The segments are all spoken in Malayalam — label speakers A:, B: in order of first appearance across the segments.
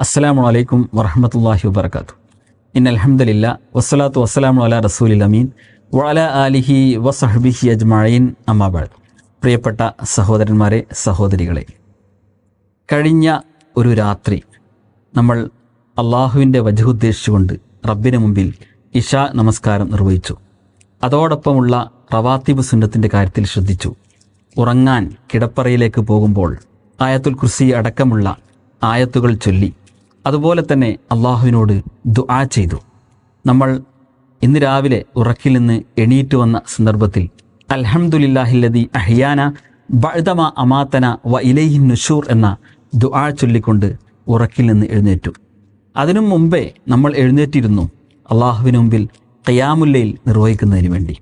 A: അസ്സലാമു അലൈക്കും വറഹമത്തല്ലാഹി വബർക്കാത്തു ഇൻ അലഹമ്മദില്ല വസ്സലാത്തു വസ്സലാമു അല റസൂലിൽ അമീൻ വള അലിഹി വസഹബിഹി അജ്മഈൻ അമ്മാബൾ പ്രിയപ്പെട്ട സഹോദരന്മാരെ സഹോദരികളെ കഴിഞ്ഞ ഒരു രാത്രി നമ്മൾ അള്ളാഹുവിന്റെ വജഹുദ്ദേശിച്ചുകൊണ്ട് റബ്ബിന് മുമ്പിൽ ഇഷ നമസ്കാരം നിർവഹിച്ചു. അതോടൊപ്പമുള്ള റവാത്തിബ് സുന്നത്തിന്റെ കാര്യത്തിൽ ശ്രദ്ധിച്ചു. ഉറങ്ങാൻ കിടപ്പറയിലേക്ക് പോകുമ്പോൾ ആയത്തുൽ കുർസി അടക്കമുള്ള ആയത്തുകൾ ചൊല്ലി അതുപോലെ തന്നെ അള്ളാഹുവിനോട് ദുആ ചെയ്തു. നമ്മൾ ഇന്ന് രാവിലെ ഉറക്കിൽ നിന്ന് എണീറ്റ് വന്ന സന്ദർഭത്തിൽ അൽഹംദുലില്ലാഹില്ലതി അഹിയാന ബഴുതമ അമാത്തന വ ഇലൈഹിൻ നുഷൂർ എന്ന ദുആ ചൊല്ലിക്കൊണ്ട് ഉറക്കിൽ നിന്ന് എഴുന്നേറ്റു. അതിനു മുമ്പേ നമ്മൾ എഴുന്നേറ്റിരുന്നു അള്ളാഹുവിന് മുമ്പിൽ കയാമുല്ലയിൽ നിർവഹിക്കുന്നതിന് വേണ്ടി.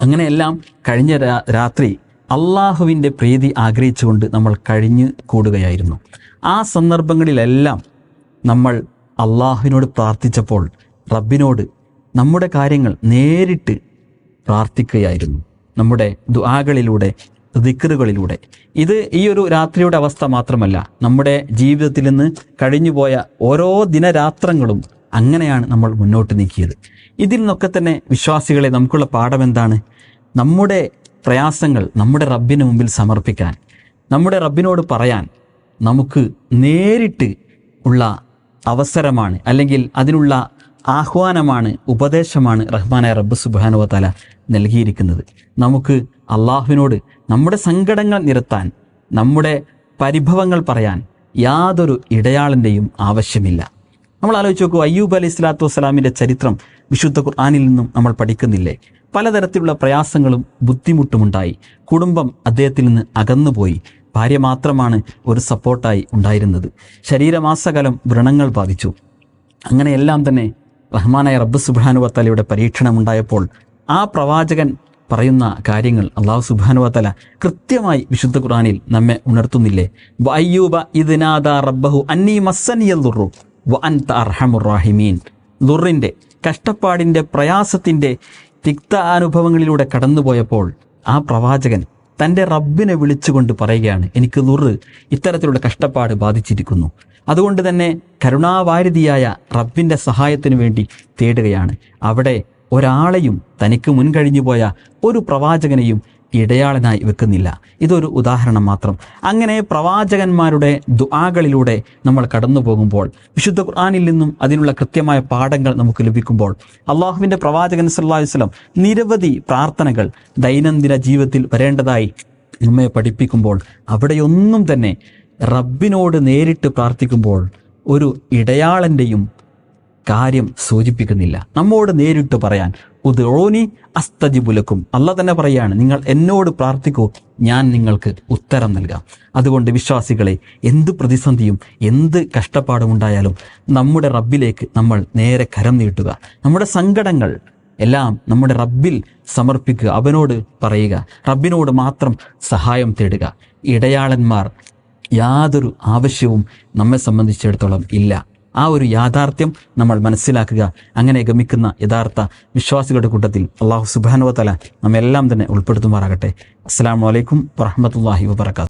A: അങ്ങനെയെല്ലാം കഴിഞ്ഞ രാത്രി അള്ളാഹുവിന്റെ പ്രീതി ആഗ്രഹിച്ചുകൊണ്ട് നമ്മൾ കഴിഞ്ഞു കൂടുകയായിരുന്നു. ആ സന്ദർഭങ്ങളിലെല്ലാം നമ്മൾ അള്ളാഹുവിനോട് പ്രാർത്ഥിച്ചപ്പോൾ റബ്ബിനോട് നമ്മുടെ കാര്യങ്ങൾ നേരിട്ട് പ്രാർത്ഥിക്കുകയായിരുന്നു. നമ്മുടെ ദുആകളിലൂടെ ദിക്കറുകളിലൂടെ ഇത് ഈ ഒരു രാത്രിയുടെ അവസ്ഥ മാത്രമല്ല. നമ്മുടെ ജീവിതത്തിൽ നിന്ന് കഴിഞ്ഞുപോയ ഓരോ ദിനരാത്രങ്ങളും അങ്ങനെയാണ് നമ്മൾ മുന്നോട്ട് നീക്കിയത്. ഇതിൽ നിന്നൊക്കെ തന്നെ വിശ്വാസികളെ നമുക്കുള്ള പാഠം എന്താണ്? നമ്മുടെ പ്രയാസങ്ങൾ നമ്മുടെ റബ്ബിന് മുമ്പിൽ സമർപ്പിക്കാൻ നമ്മുടെ റബ്ബിനോട് പറയാൻ നമുക്ക് നേരിട്ട് ഉള്ള അവസരമാണ് അല്ലെങ്കിൽ അതിനുള്ള ആഹ്വാനമാണ് ഉപദേശമാണ് റഹ്മാനായ റബ്ബ് സുബാനുവ തല നൽകിയിരിക്കുന്നത്. നമുക്ക് അള്ളാഹുവിനോട് നമ്മുടെ സങ്കടങ്ങൾ നിരത്താൻ നമ്മുടെ പരിഭവങ്ങൾ പറയാൻ യാതൊരു ഇടയാളിന്റെയും ആവശ്യമില്ല. നമ്മൾ ആലോചിച്ച് നോക്കൂ അയ്യൂബ് അലൈഹി സ്വലാത്തു വസ്സലാമിന്റെ ചരിത്രം വിശുദ്ധ ഖുർആാനിൽ നിന്നും നമ്മൾ പഠിക്കുന്നില്ലേ? പലതരത്തിലുള്ള പ്രയാസങ്ങളും ബുദ്ധിമുട്ടുമുണ്ടായി. കുടുംബം അദ്ദേഹത്തിൽ നിന്ന് അകന്നുപോയി. ഭാര്യ മാത്രമാണ് ഒരു സപ്പോർട്ടായി ഉണ്ടായിരുന്നത്. ശരീരമാസകലം വ്രണങ്ങൾ ബാധിച്ചു. അങ്ങനെയെല്ലാം തന്നെ റഹ്മാനായ റബ്ബ് സുബാനുവത്തലയുടെ പരീക്ഷണം ഉണ്ടായപ്പോൾ ആ പ്രവാചകൻ പറയുന്ന കാര്യങ്ങൾ അള്ളാഹു സുബാനുവത്തല കൃത്യമായി വിശുദ്ധ ഖുറാനിൽ നമ്മെ ഉണർത്തുന്നില്ലേ? വയ്യൂബ ഇതിനാദ റബ്ബഹു അന്നീ മസ്സനിയു വ അൻത അർഹമുർ റാഹിമീൻ. ദുറിന്റെ കഷ്ടപ്പാടിന്റെ പ്രയാസത്തിന്റെ തിക്ത അനുഭവങ്ങളിലൂടെ കടന്നുപോയപ്പോൾ ആ പ്രവാചകൻ തന്റെ റബ്ബിനെ വിളിച്ചുകൊണ്ട് പറയുകയാണ് എനിക്ക് നുറ് ഇത്തരത്തിലുള്ള കഷ്ടപ്പാട് ബാധിച്ചിരിക്കുന്നു. അതുകൊണ്ട് തന്നെ കരുണാവാരിധിയായ റബ്ബിന്റെ സഹായത്തിനു വേണ്ടി തേടുകയാണ്. അവിടെ ഒരാളെയും തനിക്ക് മുൻകഴിഞ്ഞു പോയ ഒരു പ്രവാചകനെയും ഇടയാളനായി വെക്കുന്നില്ല. ഇതൊരു ഉദാഹരണം മാത്രം. അങ്ങനെ പ്രവാചകന്മാരുടെ ദുആകളിലൂടെ നമ്മൾ കടന്നു പോകുമ്പോൾ വിശുദ്ധ ഖുർആാനിൽ നിന്നും അതിനുള്ള കൃത്യമായ പാഠങ്ങൾ നമുക്ക് ലഭിക്കുമ്പോൾ അള്ളാഹുവിന്റെ പ്രവാചകൻ സല്ലാ വസ്ലം നിരവധി പ്രാർത്ഥനകൾ ദൈനംദിന ജീവിതത്തിൽ വരേണ്ടതായി നമ്മെ പഠിപ്പിക്കുമ്പോൾ അവിടെയൊന്നും തന്നെ റബ്ബിനോട് നേരിട്ട് പ്രാർത്ഥിക്കുമ്പോൾ ഒരു ഇടയാളന്റെയും കാര്യം സൂചിപ്പിക്കുന്നില്ല. നമ്മോട് നേരിട്ട് പറയാൻ ഉദോനി അസ്തജിബുലക്കും അല്ല തന്നെ പറയാണ് നിങ്ങൾ എന്നോട് പ്രാർത്ഥിക്കൂ ഞാൻ നിങ്ങൾക്ക് ഉത്തരം നൽകാം. അതുകൊണ്ട് വിശ്വാസികളെ എന്ത് പ്രതിസന്ധിയും എന്ത് കഷ്ടപ്പാടും ഉണ്ടായാലും നമ്മുടെ റബ്ബിലേക്ക് നമ്മൾ നേരെ കരം നീട്ടുക. നമ്മുടെ സങ്കടങ്ങൾ എല്ലാം നമ്മുടെ റബ്ബിൽ സമർപ്പിക്കുക അവനോട് പറയുക റബ്ബിനോട് മാത്രം സഹായം തേടുക. ഇടയാളന്മാർ യാതൊരു ആവശ്യവും നമ്മെ സംബന്ധിച്ചിടത്തോളം ഇല്ല. ആ ഒരു യാഥാർത്ഥ്യം നമ്മൾ മനസ്സിലാക്കുക. അങ്ങനെ ഗമിക്കുന്ന യഥാർത്ഥ വിശ്വാസികളുടെ കൂട്ടത്തിൽ അള്ളാഹു സുബാനുവതല നമ്മെല്ലാം തന്നെ ഉൾപ്പെടുത്തുമാറാകട്ടെ. അസ്സാം വലൈക്കും വറഹമത്തല്ലാഹി വാബർക്കാത്തു